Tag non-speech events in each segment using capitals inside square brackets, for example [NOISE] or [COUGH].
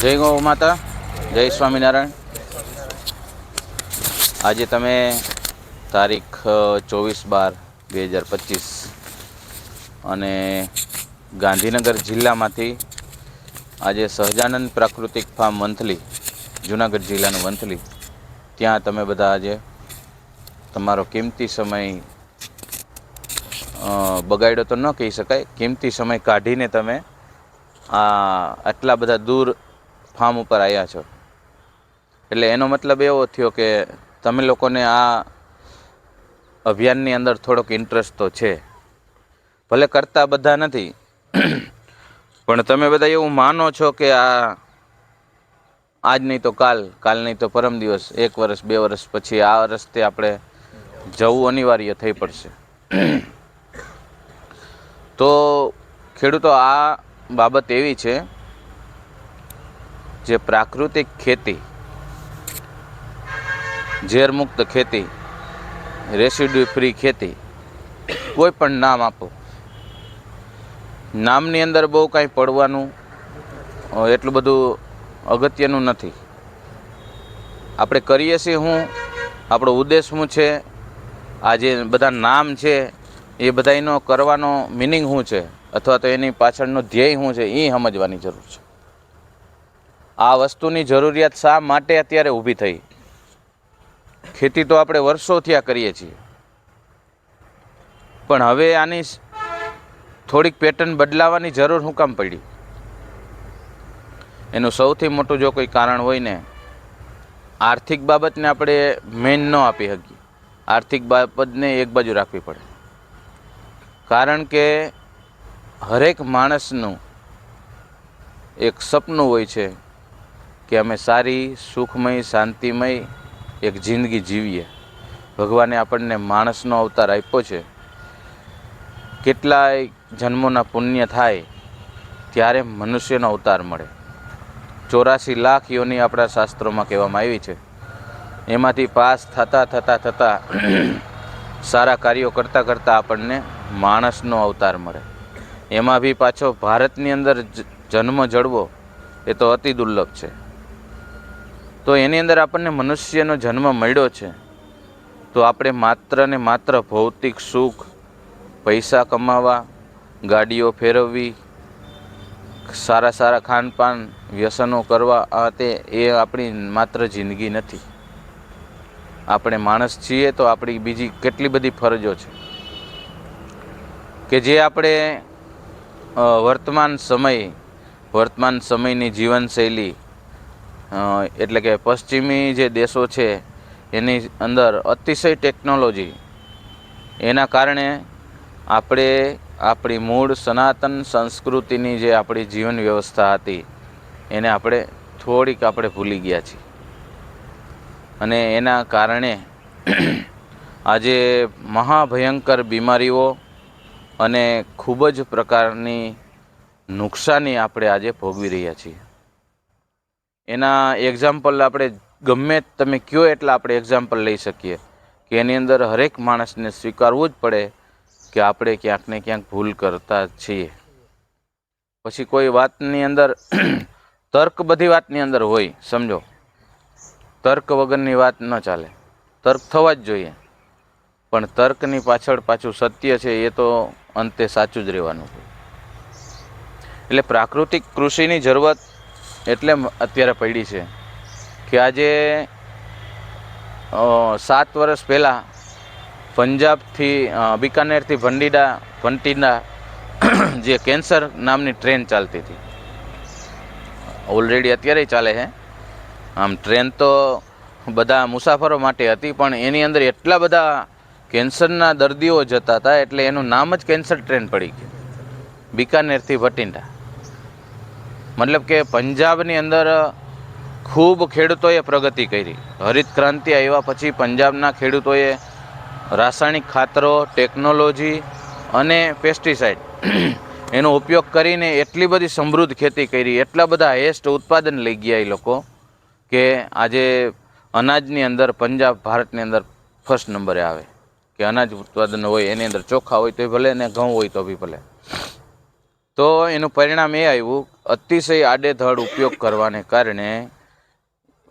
જય ગૌ માતા, જય સ્વામિનારાયણ. આજે તમે તારીખ ચોવીસ બાર બે હજાર પચીસ અને ગાંધીનગર જિલ્લામાંથી આજે સહજાનંદ પ્રાકૃતિક ફાર્મ મંથલી, જુનાગઢ જિલ્લાનું મંથલી, ત્યાં તમે બધા આજે તમારો કિંમતી સમય બગાડ્યો તો ન કહી શકાય. કિંમતી સમય કાઢીને તમે આ આટલા બધા દૂર ફાર્મ ઉપર આવ્યા છો. એટલે એનો મતલબ એવો થયો કે તમે લોકોને આ અભિયાનની અંદર થોડોક ઇન્ટરેસ્ટ તો છે. ભલે કરતા બધા નથી, પણ તમે બધા એવું માનો છો કે આ આજ નહીં તો કાલ કાલ નહીં તો પરમ દિવસ, એક વર્ષ, બે વર્ષ પછી આ રસ્તે આપણે જવું અનિવાર્ય થઈ પડશે. તો ખેડૂતો, આ બાબત એવી છે જે પ્રાકૃતિક ખેતી, ઝેરમુક્ત ખેતી, રેસિડ્યુ ફ્રી ખેતી, કોઈ પણ નામ આપો. નામની અંદર બહુ કાંઈ પડવાનું એટલું બધું અગત્યનું નથી. આપણે કરીએ છીએ હું, આપણો ઉદ્દેશ શું છે, આ જે બધા નામ છે એ બધાનો કરવાનો મિનિંગ શું છે? અથવા તો એની પાછળનો ધ્યેય શું છે? એ સમજવાની જરૂર છે. આ વસ્તુની જરૂરિયાત શા માટે અત્યારે ઊભી થઈ? ખેતી તો આપણે વર્ષોથી આ કરીએ છીએ. પણ હવે આની થોડીક પેટર્ન બદલાવાની જરૂર શું કામ પડી? એનું સૌથી મોટું જો કોઈ કારણ હોય ને, આર્થિક બાબતને આપણે મેન ન આપી શકીએ. આર્થિક બાબતને એક બાજુ રાખવી પડે. કારણ કે હરેક માણસનું એક સપનું હોય છે કે અમે સારી, સુખમય, શાંતિમય એક જિંદગી જીવીએ. ભગવાને આપણને માણસનો અવતાર આપ્યો છે. કેટલાય જન્મોના પુણ્ય થાય ત્યારે મનુષ્યનો અવતાર મળે. ચોરાસી લાખ યોની આપણા શાસ્ત્રોમાં કહેવામાં આવી છે. એમાંથી પાસ થતાં થતાં થતાં [CLEARS THROAT] સારા કાર્યો કરતાં કરતાં આપણને માણસનો અવતાર મળે એમાં બી પાછો ભારતની અંદર જન્મ જળવો એ તો અતિ દુર્લભ છે. તો એની અંદર આપણને મનુષ્યનો જન્મ મળ્યો છે. તો આપણે માત્ર ને માત્ર ભૌતિક સુખ, પૈસા કમાવા, ગાડીઓ ફેરવવી, સારા સારા ખાનપાન, વ્યસનો કરવા, આ તે એ આપણી માત્ર જિંદગી નથી. આપણે માણસ છીએ તો આપણી બીજી કેટલી બધી ફરજો છે. કે જે આપણે વર્તમાન સમય, વર્તમાન સમયની જીવનશૈલી એટલે કે પશ્ચિમી જે દેશો છે, એની અંદર અતિશય ટેકનોલોજી, એના કારણે આપણે આપણી મૂળ સનાતન સંસ્કૃતિની જે આપણી જીવન વ્યવસ્થા હતી, એને આપણે થોડીક આપણે ભૂલી ગયા છીએ. અને એના કારણે, આજે મહાભયંકર બીમારીઓ અને ખૂબ જ પ્રકારની નુકસાની આપણે આજે ભોગવી રહ્યા છીએ. એના એક્ઝામ્પલ આપણે ગમે તમે કયો એટલા આપણે એક્ઝામ્પલ લઈ શકીએ કે એની અંદર હરેક માણસને સ્વીકારવું જ પડે કે આપણે ક્યાંક ને ક્યાંક ભૂલ કરતા છીએ. પછી કોઈ વાતની અંદર [CLEARS THROAT] તર્ક બધી વાતની અંદર હોય, સમજો? તર્ક વગરની વાત ન ચાલે. તર્ક થવા જ જોઈએ. પણ તર્કની પાછળ પાછું સત્ય છે એ તો અંતે સાચું જ રહેવાનું એટલે પ્રાકૃતિક કૃષિની જરૂરત એટલે અત્યારે પડી છે કે આજે સાત વર્ષ પહેલાં પંજાબથી બિકાનેરથી ભંડીડા, ભંટીના [CLEARS THROAT] જે કેન્સર નામની ટ્રેન ચાલતી હતી. ઓલરેડી અત્યારે ચાલે છે. આમ ટ્રેન તો બધા મુસાફરો માટે હતી, પણ એની અંદર એટલા બધા કેન્સરના દર્દીઓ જતા હતા એટલે એનું નામ જ કેન્સર ટ્રેન પડી ગયું. બિકાનેરથી ભટિંડા મતલબ કે પંજાબની અંદર ખૂબ ખેડૂતોએ પ્રગતિ કરી. હરિત ક્રાંતિ આવ્યા પછી પંજાબના ખેડૂતોએ રાસાયણિક ખાતરો, ટેકનોલોજી અને પેસ્ટિસાઇડ [CLEARS THROAT] એનો ઉપયોગ કરીને એટલી બધી સમૃદ્ધ ખેતી કરી, એટલા બધા હેસ્ટ ઉત્પાદન લઈ ગયા એ લોકો કે આજે અનાજની અંદર, પંજાબ, ભારતની અંદર ફર્સ્ટ નંબરે આવે. કે અનાજ ઉત્પાદન હોય, એની અંદર ચોખા હોય તો ભલે ને ઘઉં હોય તો બી ભલે. તો એનું પરિણામ એ આવ્યું, અતિશય આડેધડ ઉપયોગ કરવાને કારણે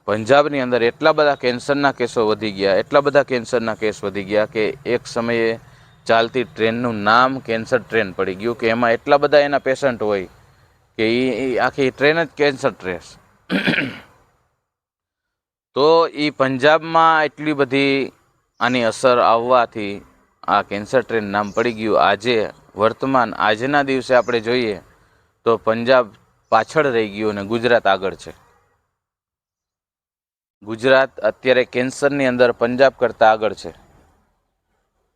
પંજાબની અંદર એટલા બધા કેન્સરના કેસો વધી ગયા, એટલા બધા કેન્સરના કેસ વધી ગયા કે એક સમયે ચાલતી ટ્રેનનું નામ કેન્સર ટ્રેન પડી ગયું કે એમાં એટલા બધા એના પેશન્ટ હોય કે એ આખી ટ્રેન જ કેન્સર ટ્રેસ. તો એ પંજાબમાં એટલી બધી આની અસર આવવાથી આ કેન્સર ટ્રેન નામ પડી ગયું. આજે વર્તમાન, આજના દિવસે આપણે જોઈએ તો પંજાબ પાછળ રહી ગયું અને ગુજરાત આગળ છે. ગુજરાત અત્યારે કેન્સરની અંદર, પંજાબ કરતાં આગળ છે.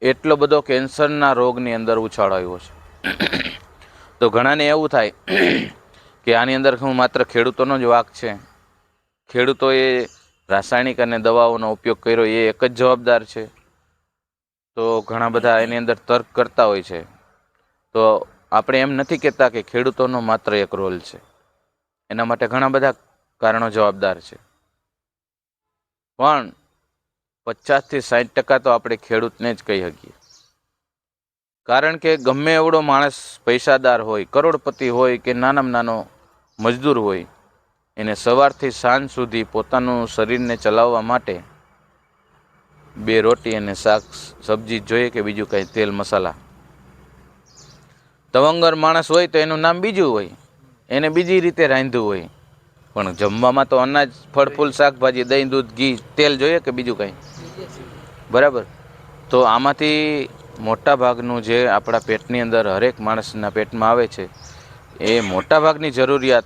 એટલો બધો કેન્સરના રોગની અંદર ઉછાળ આવ્યો છે. તો ઘણાને એવું થાય કે આની અંદર હું માત્ર ખેડૂતોનો જ વાક છે. ખેડૂતોએ રાસાયણિક અને દવાઓનો ઉપયોગ કર્યો, એ એક જ જવાબદાર છે. તો ઘણા બધા એની અંદર તર્ક કરતા હોય છે. તો આપણે એમ નથી કહેતા કે ખેડૂતોનો માત્ર એક રોલ છે. એના માટે ઘણા બધા કારણો જવાબદાર છે. પણ પચાસથી સાઠ ટકા તો આપણે ખેડૂતને જ કહી શકીએ. કારણ કે ગમે એવડો માણસ પૈસાદાર હોય, કરોડપતિ હોય કે નાનામાં નાનો મજદૂર હોય એને સવારથી સાંજ સુધી પોતાનું શરીરને ચલાવવા માટે બે રોટી અને શાક, સબ્જી જોઈએ કે બીજું કંઈ તેલ મસાલા. તવંગર માણસ હોય તો એનું નામ બીજું હોય. એને બીજી રીતે રાંધ્યું હોય. પણ જમવામાં તો અનાજ, ફળ, ફૂલ, શાકભાજી, દહીં, દૂધ, ઘી, તેલ જોઈએ કે બીજું કંઈ? બરાબર? તો આમાંથી મોટા ભાગનું જે આપણા પેટની અંદર હરેક માણસના પેટમાં આવે છે, એ મોટાભાગની જરૂરિયાત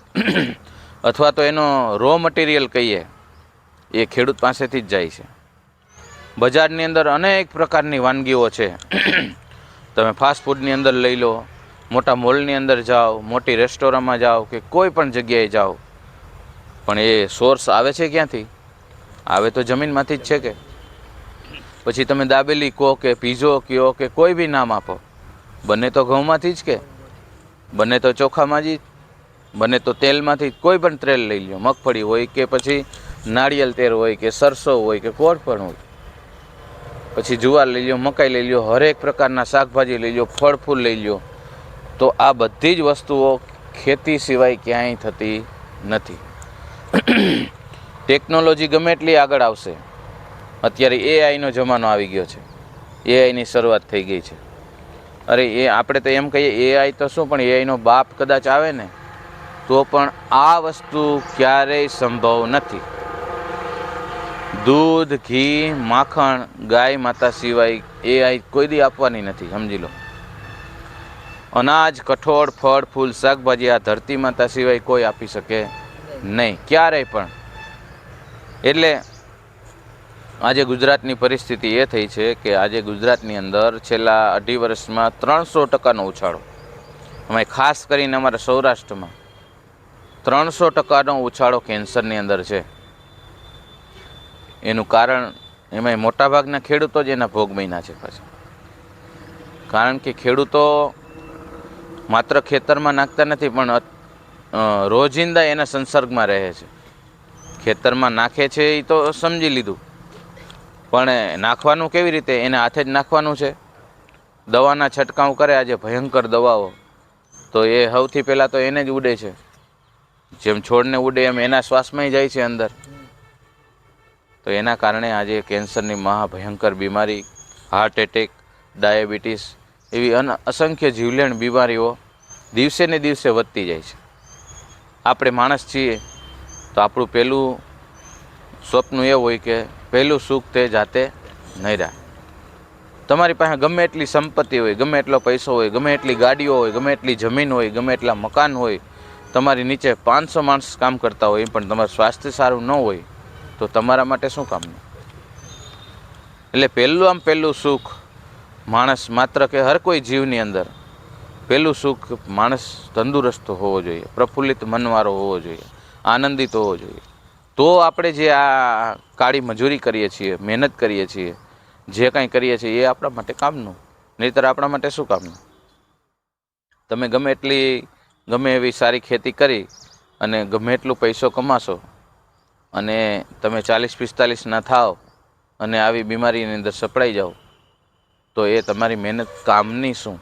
અથવા તો એનો રો મટીરિયલ કહીએ, એ ખેડૂત પાસેથી જ જાય છે. બજારની અંદર અનેક પ્રકારની વાનગીઓ છે. તમે ફાસ્ટફૂડની અંદર લઈ લો, મોટા મોલની અંદર જાઓ, મોટી રેસ્ટોરન્ટમાં જાઓ કે કોઈ પણ જગ્યાએ જાઓ, પણ એ સોર્સ આવે છે ક્યાંથી? આવે તો જમીનમાંથી જ છે કે? પછી તમે દાબેલી કહો કે, પીઝો કહો કે કોઈ બી નામ આપો, બને તો ઘઉંમાંથી જ કે? બને તો ચોખામાં જ? બને તો તેલમાંથી કોઈ પણ તેલ લઈ લો મગફળી હોય કે પછી નાળિયેર તેલ હોય કે સરસો હોય કે કોઈ પણ હોય. પછી જુવાર લઈ લો મકાઈ લઈ લો હરેક પ્રકારના શાકભાજી લઈ લો ફળ ફૂલ લઈ લો તો આ બધી જ વસ્તુઓ ખેતી સિવાય ક્યાંય થતી નથી. ટેકનોલોજી ગમે એટલી આગળ આવશે. અત્યારે એઆઈનો જમાનો આવી ગયો છે. એઆઈની શરૂઆત થઈ ગઈ છે. અરે, એ આપણે તો એમ કહીએ એઆઈ તો શું, પણ એઆઈનો બાપ કદાચ આવે ને તો પણ આ વસ્તુ ક્યારેય સંભવ નથી. દૂધ, ઘી, માખણ, ગાય માતા સિવાય એ આઈ કોઈ દી આપવાની નથી, સમજી લો. અનાજ, કઠોળ, ફળ, ફૂલ, શાકભાજી આ ધરતી માતા સિવાય કોઈ આપી શકે નહીં, ક્યારેય પણ. એટલે આજે ગુજરાતની પરિસ્થિતિ એ થઈ છે કે આજે ગુજરાતની અંદર છેલ્લા અઢી વર્ષમાં ત્રણસો ટકાનો ઉછાળો. અમે ખાસ કરીને અમારા સૌરાષ્ટ્રમાં. ત્રણસો ટકાનો ઉછાળો કેન્સરની અંદર છે. એનું કારણ એમાં મોટાભાગના ખેડૂતો જ એના ભોગ બન્યા છે પાછા. કારણ કે ખેડૂતો માત્ર ખેતરમાં નાખતા નથી, પણ રોજિંદા એના સંસર્ગમાં રહે છે. ખેતરમાં નાખે છે એ તો સમજી લીધું. પણ નાખવાનું કેવી રીતે? એને હાથે જ નાખવાનું છે. દવાના છંટકાવ કરે આજે ભયંકર દવાઓ. તો એ સૌથી પહેલાં તો એને જ ઉડે છે. જેમ છોડને ઉડે એમ એના શ્વાસમાં જાય છે અંદર. તો એના કારણે આજે કેન્સરની મહાભયંકર બીમારી હાર્ટ એટેક ડાયાબિટીસ એવી અન અસંખ્ય જીવલેણ બીમારીઓ દિવસે ને દિવસે વધતી જાય છે. આપણે માણસ છીએ તો આપણું પહેલું સ્વપ્ન એ હોય કે પહેલું સુખ તે જાતે નહીં રહે. તમારી પાસે ગમે એટલી સંપત્તિ હોય, ગમે એટલો પૈસો હોય, ગમે એટલી ગાડીઓ હોય, ગમે એટલી જમીન હોય, ગમે એટલા મકાન હોય તમારી નીચે પાંચસો માણસ કામ કરતા હોય પણ તમારું સ્વાસ્થ્ય સારું ન હોય, તો તમારા માટે શું કામનું એટલે પહેલું આમ પહેલું સુખ માણસ માત્ર કે હર કોઈ જીવની અંદર પહેલું સુખ માણસ તંદુરસ્ત હોવો જોઈએ, પ્રફુલ્લિત મનવાળો હોવો જોઈએ, આનંદિત હોવો જોઈએ. તો આપણે જે આ કાળી મજૂરી કરીએ છીએ, મહેનત કરીએ છીએ, જે કાંઈ કરીએ છીએ એ આપણા માટે કામનું, નહીંતર આપણા માટે શું કામનું? તમે ગમે એટલી ગમે એવી સારી ખેતી કરી અને ગમે એટલું પૈસો કમાશો અને તમે ચાલીસ પિસ્તાલીસના થાવ અને આવી બીમારીની અંદર સપડાઈ જાઓ, તો એ તમારી મહેનત કામની શું?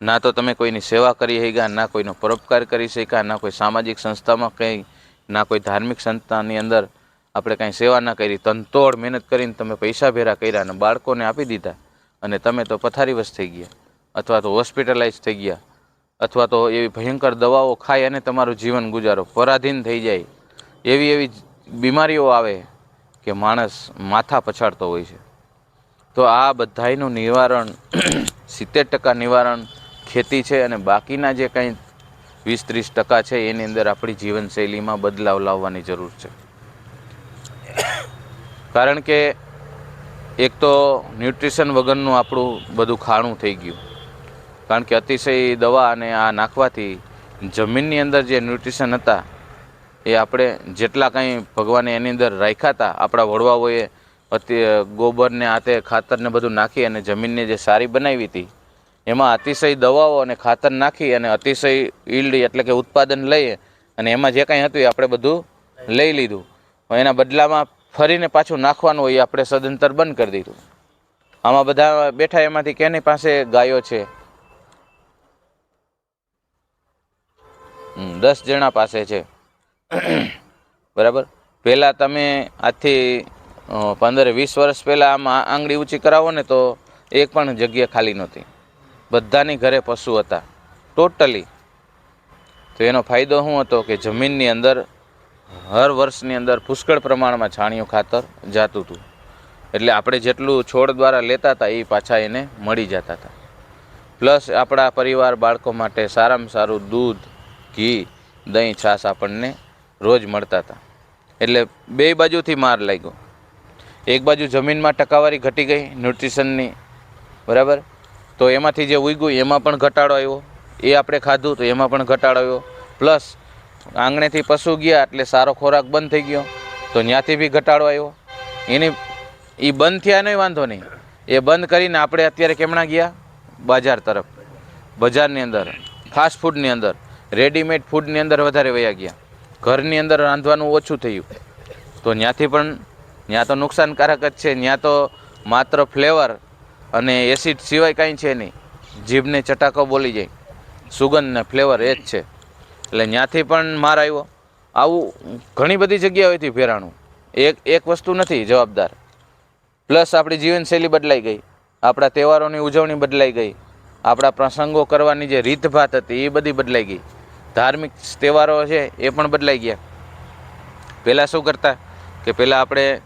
ના તો તમે કોઈની સેવા કરી શક્યા ના કોઈનો પરોપકાર કરી શક્યા, ના કોઈ સામાજિક સંસ્થામાં કંઈ, ના કોઈ ધાર્મિક સંસ્થાની અંદર આપણે કાંઈ સેવા ના કરી, તનતોડ મહેનત કરીને તમે પૈસા ભેરા કર્યા અને બાળકોને આપી દીધા અને તમે તો પથારીવશ થઈ ગયા અથવા તો હોસ્પિટલાઇઝ થઈ ગયા અથવા તો એવી ભયંકર દવાઓ ખાય અને તમારું જીવન ગુજારો. પરાધીન થઈ જાય. એવી એવી બીમારીઓ આવે કે માણસ માથા પછાડતો હોય છે. તો આ બધાયનું નિવારણ, [CLEARS THROAT] સિત્તેર ટકા નિવારણ ખેતી છે અને બાકીના જે કંઈ વીસ ત્રીસ ટકા છે, એની અંદર આપણી જીવનશૈલીમાં બદલાવ લાવવાની જરૂર છે. કારણ કે એક તો ન્યુટ્રિશન વગરનું આપણું બધું ખાણું થઈ ગયું. કારણ કે અતિશય દવા અને આ નાખવાથી જમીનની અંદર જે ન્યુટ્રિશન હતા, એ આપણે જેટલા કંઈ ભગવાને એની અંદર રાખ્યા હતા, આપણા વડવાઓએ અતિ, ગોબરને હાથે ખાતરને બધું નાખી અને જમીનને જે સારી બનાવી હતી, એમાં અતિશય દવાઓ અને ખાતર નાખી અને અતિશય ઈલ્ડ એટલે કે ઉત્પાદન લઈએ અને એમાં જે કાંઈ હતું એ આપણે બધું લઈ લીધું. એના બદલામાં ફરીને પાછું નાખવાનું હોય એ આપણે સદંતર બંધ કરી દીધું. આમાં બધા બેઠા એમાંથી કેની પાસે ગાયો છે? દસ જણા પાસે છે. બરાબર? પહેલાં તમે આજથી પંદર વીસ વર્ષ પહેલાં આમ આંગળી ઊંચી કરાવો ને તો એક પણ જગ્યા ખાલી નહોતી. બધાની ઘરે પશુ હતા. ટોટલી તો એનો ફાયદો શું હતો કે જમીનની અંદર, હર વર્ષની અંદર પુષ્કળ પ્રમાણમાં છાણિયું ખાતર જાતું હતું. એટલે આપણે જેટલું છોડ દ્વારા લેતા હતા, એ પાછા એને મળી જતા હતા. પ્લસ આપણા પરિવાર બાળકો માટે સારામાં સારું દૂધ ઘી, દહીં, છાશ આપણને રોજ મળતા હતા. એટલે બે બાજુથી માર લાગ્યો. એક બાજુ જમીનમાં ટકાવારી ઘટી ગઈ ન્યુટ્રિશનની, બરાબર? તો એમાંથી જે ઉગ્યું એમાં પણ ઘટાડો આવ્યો. એ આપણે ખાધું તો એમાં પણ ઘટાડો આવ્યો. પ્લસ આંગણેથી પશુ ગયા એટલે સારો ખોરાક બંધ થઈ ગયો. તો ત્યાંથી બી ઘટાડો આવ્યો. એની એ બંધ થયા નહીં, વાંધો નહીં. એ બંધ કરીને આપણે અત્યારે કેમણા ગયા? બજાર તરફ. બજારની અંદર. ફાસ્ટ ફૂડની અંદર. રેડીમેડ ફૂડની અંદર વધારે વયા ગયા. ઘરની અંદર રાંધવાનું ઓછું થયું. તો ત્યાંથી પણ ત્યાં તો નુકસાનકારક જ છે ત્યાં તો માત્ર ફ્લેવર અને એસિડ સિવાય કાંઈ છે નહીં. જીભને ચટાકો બોલી જાય. સુગંધ ને ફ્લેવર એ જ છે. એટલે ત્યાંથી પણ માર આવ્યો. આવું ઘણી બધી જગ્યાઓથી ફેરાણું. એક એક વસ્તુ નથી જવાબદાર. પ્લસ આપણી જીવનશૈલી બદલાઈ ગઈ. આપણા તહેવારોની ઉજવણી બદલાઈ ગઈ. આપણા પ્રસંગો કરવાની જે રીતભાત હતી, એ બધી બદલાઈ ગઈ. ધાર્મિક તહેવારો છે, એ પણ બદલાઈ ગયા. પહેલાં શું કરતા કે પહેલાં આપણે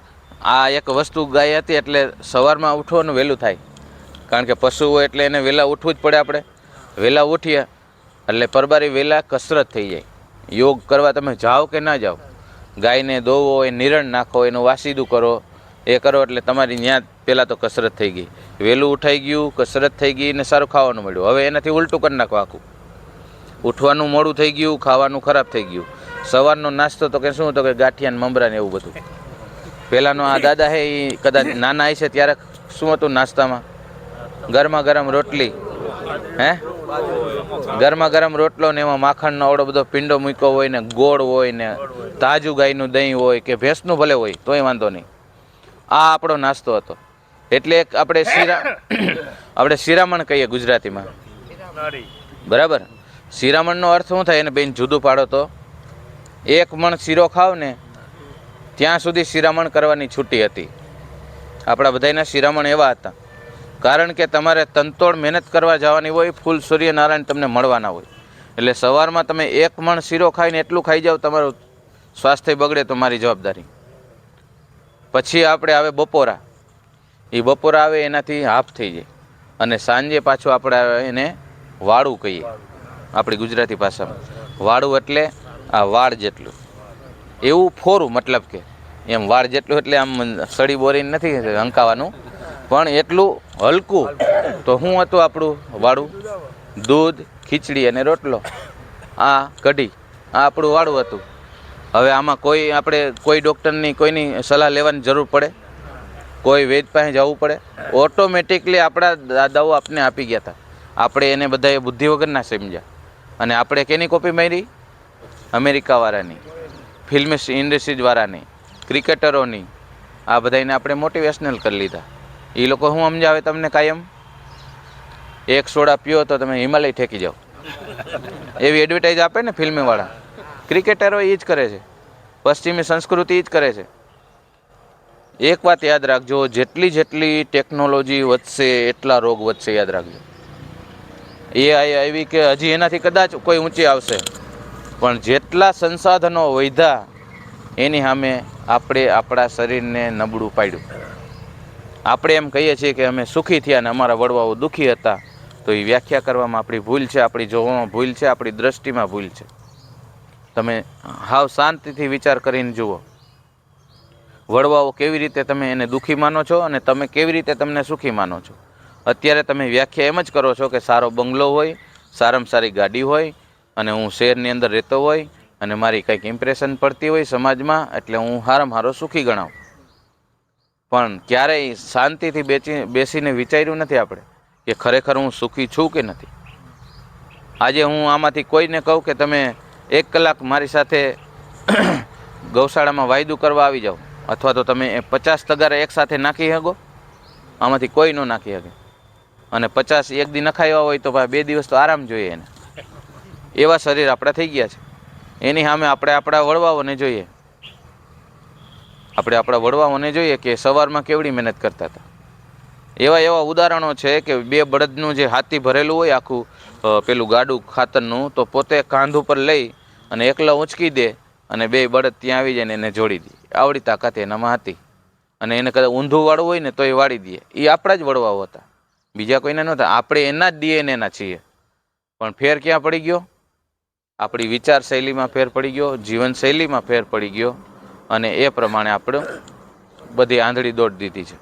આ એક વસ્તુ ગાય હતી એટલે સવારમાં ઉઠવાનું વહેલું થાય. કારણ કે પશુ હોય એટલે એને વહેલા ઉઠવું જ પડે આપણે. વહેલા ઉઠીએ એટલે પરબારી વહેલા કસરત થઈ જાય. યોગ કરવા તમે જાઓ કે ના જાઓ? ગાયને દોવો એ નિરણ નાખો, એનું વાસીદું કરો. એ કરો એટલે તમારી ત્યાં પહેલાં તો કસરત થઈ ગઈ. વહેલું ઉઠાઈ ગયું, કસરત થઈ ગઈ ને સારું ખાવાનું મળ્યું. હવે એનાથી ઉલટું કરી નાખો આખું. ઉઠવાનું મોડું થઈ ગયું ખાવાનું ખરાબ થઈ ગયું. સવારનો નાસ્તો તો કે શું હતો કે ગાંઠિયાને મમરાને મમરા ને એવું બધું. પહેલાંનો આ દાદા હે એ કદાચ નાના છે ત્યારે શું હતું નાસ્તામાં? ગરમા ગરમ રોટલી. હે? ગરમા ગરમ રોટલો ને એમાં માખણનો આવડો બધો પીંડો મૂક્યો હોય ને ગોળ હોય ને તાજું ગાયનું દહીં હોય કે ભેંસનું ભલે હોય તોય વાંધો નહીં. આ આપણો નાસ્તો હતો. એટલે એક આપણે શિરા [COUGHS] આપણે શિરામણ કહીએ ગુજરાતીમાં. બરાબર? શિરામણનો અર્થ શું થાય? એને બેન જુદું પાડો તો. એક મણ શીરો ખાવ ને, ત્યાં સુધી શિરામણ કરવાની છૂટી હતી. આપણા બધાના શિરામણ એવા હતા. કારણ કે તમારે તંતોડ મહેનત કરવા જવાની હોય, ફૂલ સૂર્યનારાયણ તમને મળવાના હોય. એટલે સવારમાં તમે એક મણ શીરો ખાઈને એટલું ખાઈ જાઓ તમારું સ્વાસ્થ્ય બગડે તો મારી જવાબદારી. પછી આપણે આવે બપોરા. એ બપોરા આવે એનાથી હાફ થઈ જાય. અને સાંજે પાછું આપણે એને વાળું કહીએ. આપણી ગુજરાતી ભાષામાં. વાળું એટલે આ વાળ જેટલું. એવું ફોરું મતલબ કે. એમ વાળ જેટલું એટલે આમ સળી બોરીને નથી હંકાવાનું. પણ એટલું હલકું. તો શું હતું આપણું વાળું? દૂધ, ખીચડી અને રોટલો. આ કઢી. આ આપણું વાળું હતું. હવે આમાં કોઈ આપણે કોઈ ડૉક્ટરની કોઈની સલાહ લેવાની જરૂર પડે? કોઈ વેદ પાસે જવું પડે? ઓટોમેટિકલી આપણા દાદાઓ આપને આપી ગયા હતા. આપણે એને બધાએ બુદ્ધિ વગર ના સમજ્યા. અને આપણે કેની કોપી મારી? અમેરિકાવાળાની. ફિલ્મ ઇન્ડસ્ટ્રીઝવાળાની ક્રિકેટરોની આ બધાને આપણે મોટિવેશનલ કરી લીધા. એ લોકો શું સમજાવે તમને કાયમ? એક સોડા પીઓ તો તમે હિમાલય ઠેકી જાઓ. એવી એડવર્ટાઇઝ આપે ને ફિલ્મવાળા ક્રિકેટરો એ જ કરે છે. પશ્ચિમી સંસ્કૃતિ જ કરે છે. એક વાત યાદ રાખજો, જેટલી જેટલી ટેકનોલોજી વધશે, એટલા રોગ વધશે, યાદ રાખજો. એ આવી કે હજી એનાથી કદાચ કોઈ ઊંચી આવશે. પણ જેટલા સંસાધનો વધ્યા, એની સામે આપણે આપણા શરીરને નબળું પાડ્યું. આપણે એમ કહીએ છીએ કે અમે સુખી થયા અને અમારા વડવાઓ દુઃખી હતા, તો એ વ્યાખ્યા કરવામાં આપણી ભૂલ છે, આપણી જોવામાં ભૂલ છે, આપણી દ્રષ્ટિમાં ભૂલ છે. તમે હાવ શાંતિથી વિચાર કરીને જુઓ. વડવાઓ કેવી રીતે તમે એને દુઃખી માનો છો અને તમે કેવી રીતે તમને સુખી માનો છો? અત્યારે તમે વ્યાખ્યા એમ જ કરો છો કે સારો બંગલો હોય, સારામાં સારી ગાડી હોય, અને હું શહેરની અંદર રહેતો હોય, અને મારી કંઈક ઇમ્પ્રેશન પડતી હોય સમાજમાં, એટલે હું હારામાં હારો સુખી ગણાવું. પણ ક્યારેય શાંતિથી બેચી, બેસીને વિચાર્યું નથી આપણે કે ખરેખર હું સુખી છું કે નથી. આજે હું આમાંથી કોઈને કહું કે તમે એક કલાક મારી સાથે [CLEARS THROAT] ગૌશાળામાં વાયદું કરવા આવી જાઓ, અથવા તો તમે પચાસ તગારા એકસાથે નાખી શકો આમાંથી કોઈ ન નાખી શકે અને પચાસ એક દી નખાયા હોય તો ભાઈ બે દિવસ તો આરામ જોઈએ એને. એવા શરીર આપણા થઈ ગયા છે. એની સામે આપણે આપણા વડવાઓને જોઈએ. આપણે આપણા વડવાઓને જોઈએ કે સવારમાં કેવડી મહેનત કરતા હતા. એવા એવા ઉદાહરણો છે કે બે બળદનું જે હાથી ભરેલું હોય આખું પેલું ગાડું ખાતરનું, તો પોતે કાંધ ઉપર લઈ અને એકલા ઊંચકી દે અને બે બળદ ત્યાં આવી જાય ને એને જોડી દે. આવડી તાકાત એનામાં હતી. અને એને કદાચ ઊંધું વાળું હોય ને તો એ વાળી દે. એ આપણા જ વડવાઓ હતા. બીજા કોઈને નહોતા આપણે એના જ ડીએનએના છીએ. પણ ફેર ક્યાં પડી ગયો? આપણી વિચારશૈલીમાં ફેર પડી ગયો, જીવનશૈલીમાં ફેર પડી ગયો અને એ પ્રમાણે આપણે બધી આંધળી દોડ દીધી છે.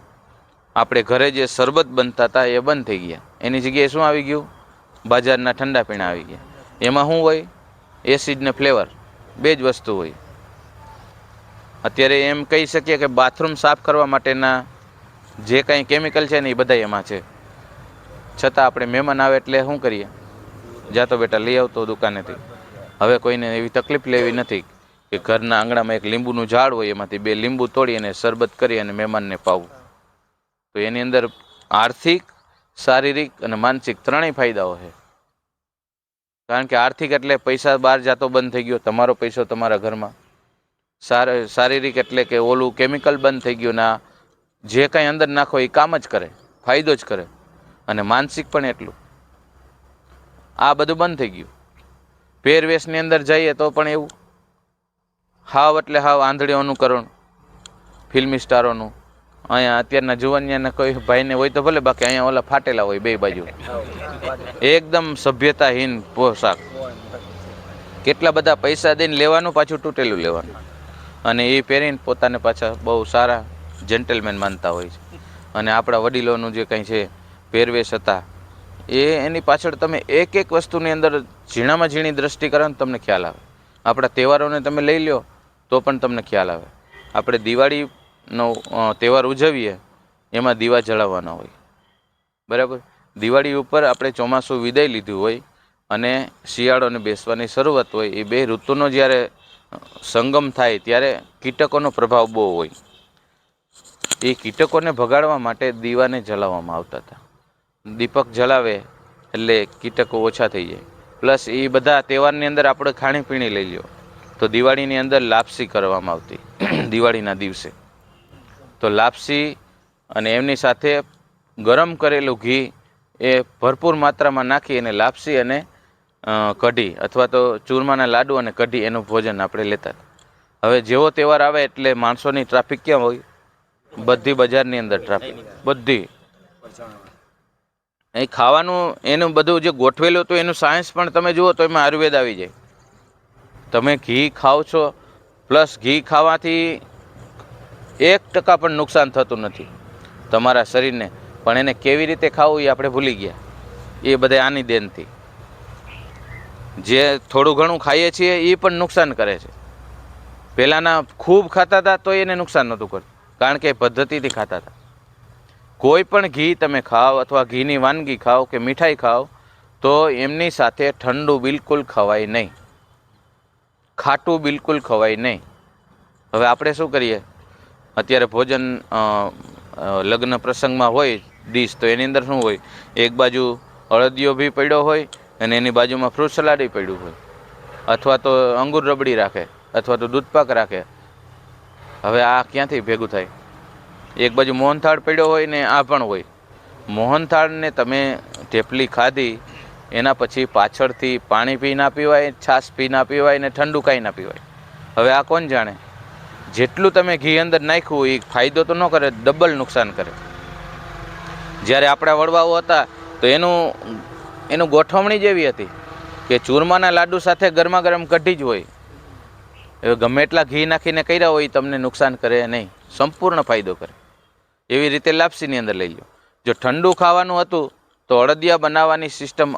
આપણે ઘરે જે શરબત બનતા હતા એ બંધ થઈ ગયા. એની જગ્યાએ શું આવી ગયું? બજારના ઠંડા પીણા આવી ગયા. એમાં શું હોય? એસિડ ને ફ્લેવર. બે જ વસ્તુ હોય. અત્યારે એમ કહી શકીએ કે બાથરૂમ સાફ કરવા માટેના જે કાંઈ કેમિકલ છે ને એ બધા એમાં છે. છતાં આપણે મહેમાન આવે એટલે શું કરીએ? જાતો બેટા લઈ આવતો દુકાનેથી. હવે કોઈને એવી તકલીફ લેવી નથી કે ઘરના આંગણામાં એક લીંબુનું ઝાડ હોય, એમાંથી બે લીંબુ તોડી અને શરબત કરી અને મહેમાનને પાવું. તો એની અંદર આર્થિક, શારીરિક અને માનસિક ત્રણેય ફાયદાઓ છે. કારણ કે આર્થિક એટલે પૈસા બહાર જાતો બંધ થઈ ગયો, તમારો પૈસો તમારા ઘરમાં. શાર શારીરિક એટલે કે ઓલું કેમિકલ બંધ થઈ ગયું ના જે કાંઈ અંદર નાખો એ કામ જ કરે, ફાયદો જ કરે. અને માનસિક પણ એટલું. આ બધું બંધ થઈ ગયું. પહેરવેશની અંદર જઈએ તો પણ એવું. હાવ એટલે હાવ આંધળીઓનું કરણ. ફિલ્મી સ્ટારોનું. અહીંયા અત્યારના જુવાનિયાને કોઈ ભાઈને હોય તો ભલે, બાકી અહીંયા ઓલા ફાટેલા હોય બે બાજુ. એકદમ સભ્યતાહીન પોશાક. કેટલા બધા પૈસા દઈને લેવાનું, પાછું તૂટેલું લેવાનું. અને એ પહેરીને પોતાને પાછા બહુ સારા જેન્ટલમેન માનતા હોય છે. અને આપણા વડીલોનું જે કંઈ છે પહેરવેશ હતા. એ એની પાછળ તમે એક એક વસ્તુની અંદર ઝીણામાં ઝીણી દ્રષ્ટિ કરો ને તમને ખ્યાલ આવે. આપણા તહેવારોને તમે લઈ લો તો પણ તમને ખ્યાલ આવે. આપણે દિવાળીનો તહેવાર ઉજવીએ, એમાં દીવા જળાવવાના હોય. બરાબર? દિવાળી ઉપર આપણે ચોમાસું વિદાય લીધું હોય અને શિયાળોને બેસવાની શરૂઆત હોય, એ બે ઋતુનો જ્યારે સંગમ થાય ત્યારે કીટકોનો પ્રભાવ બહુ હોય. એ કીટકોને ભગાડવા માટે દીવાને જલાવવામાં આવતા હતા. દીપક જલાવે એટલે કીટકો ઓછા થઈ જાય. પ્લસ એ બધા તહેવારની અંદર આપણે ખાણીપીણી લઈ લ્યો. તો દિવાળીની અંદર લાપસી કરવામાં આવતી, [CLEARS THROAT] દિવાળીના દિવસે. તો લાપસી અને એમની સાથે ગરમ કરેલું ઘી એ ભરપૂર માત્રામાં નાખી અને લાપસી અને કઢી અથવા તો ચૂરમાના લાડુ અને કઢી એનું ભોજન આપણે લેતા હવે જેવો તહેવાર આવે એટલે માણસોની ટ્રાફિક ક્યાં હોય? બધી બજારની અંદર ટ્રાફિક બધી. એ ખાવાનું એનું બધું જે ગોઠવેલું હતું, એનું સાયન્સ પણ તમે જુઓ તો એમાં આયુર્વેદ આવી જાય. તમે ઘી ખાઓ છો પ્લસ ઘી ખાવાથી એક ટકા પણ નુકસાન થતું નથી તમારા શરીરને. પણ એને કેવી રીતે ખાવું એ આપણે ભૂલી ગયા. એ બધે આની દેનથી. જે થોડું ઘણું ખાઈએ છીએ એ પણ નુકસાન કરે છે. પહેલાંના ખૂબ ખાતા હતા તો એને નુકસાન નહોતું કરતું. કારણ કે પદ્ધતિથી ખાતા હતા. કોઈ પણ ઘી તમે ખાઓ અથવા ઘીની વાનગી ખાઓ કે મીઠાઈ ખાઓ, તો એમની સાથે ઠંડુ બિલકુલ ખવાય નહીં. ખાટું બિલકુલ ખવાય નહીં. હવે આપણે શું કરીએ? અત્યારે ભોજન લગ્ન પ્રસંગમાં હોય ડીશ, તો એની અંદર શું હોય? એક બાજુ અળદિયો બી પડ્યો હોય અને એની બાજુમાં ફ્રૂટ સલાડ પડ્યું હોય. અથવા તો અંગુર રબડી રાખે, અથવા તો દૂધપાક રાખે. હવે આ ક્યાંથી ભેગું થાય? એક બાજુ મોહનથાળ પડ્યો હોય ને આ પણ હોય. મોહનથાળને તમે ઢેપલી ખાધી, એના પછી પાછળથી પાણી પી ના પીવાય, છાશ પી ના પીવાય ને ઠંડુ કાંઈ ના પીવાય. હવે આ કોણ જાણે? જેટલું તમે ઘી અંદર નાખ્યું એ ફાયદો તો ન કરે ડબલ નુકસાન કરે. જ્યારે આપણા વડવાઓ હતા, તો એનું એનું ગોઠવણી જેવી હતી કે ચૂરમાના લાડુ સાથે ગરમા ગરમ કઢી જ હોય. હવે ગમે એટલા ઘી નાખીને કર્યા હોય તમને નુકસાન કરે નહીં. સંપૂર્ણ ફાયદો કરે. એવી રીતે લાપસીની અંદર લઈ લો જો ઠંડુ ખાવાનું હતું તો અડદિયા બનાવવાની સિસ્ટમ